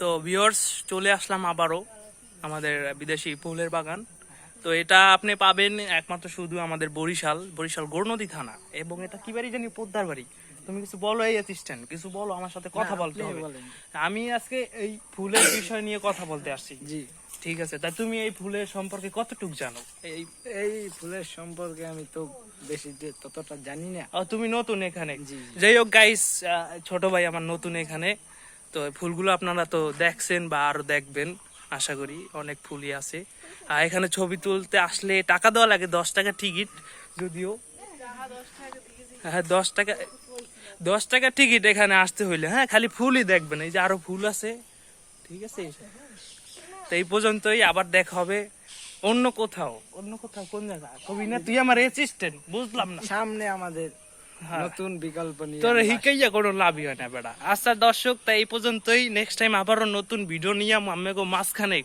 তো ভিউয়ার্স চলে আসলাম আবারও আমাদের বিদেশি ফুলের বাগান। তো এটা আপনি পাবেন একমাত্র শুধু আমাদের বরিশাল বরিশাল গৌরনদী থানা। এবং এটা কি বাড়ি জানি? পোদ্দার বাড়ি। তুমি কিছু বলো এই অ্যাসিস্ট্যান্ট কিছু বলো আমার সাথে কথা বলতে হবে। আমি আজকে এই ফুলের বিষয় নিয়ে কথা বলতে আসছি। জি। ঠিক আছে তা তুমি এই ফুলের সম্পর্কে কতটুকু জানো? এই এই ফুলের সম্পর্কে আমি তো বেশি ততটা জানি না। তুমি নতুন এখানে। যাই হোক গাইস ছোট ভাই আমার নতুন এখানে। তো ফুলগুলো আপনারা তো দেখছেন বা আরও দেখবেন, আশা করি অনেক ফুলই আছে। আর এখানে ছবি তুলতে আসলে টাকা দেওয়া লাগে, দশ টাকা টিকিট যদিও। হ্যাঁ দশ টাকা দশ টাকা টিকিট এখানে আসতে হইলে। হ্যাঁ খালি ফুলই দেখবেন, এই যে আরও ফুল আছে। ঠিক আছে? তো এই পর্যন্তই, আবার দেখা হবে অন্য কোথাও। অন্য কোথাও, কোন জায়গা? কবি না, তুই আমার অ্যাসিস্ট্যান্ট বুঝলাম না। সামনে আমাদের। নতুন বিকল্প নিয়ে তোর হিকাইয়া কোনো লাভই হয় না বেড়া। আচ্ছা দর্শক তাই এই পর্যন্তই। নেক্সট টাইম আবারও নতুন ভিডিও নিয়ে আমি মাঝখানে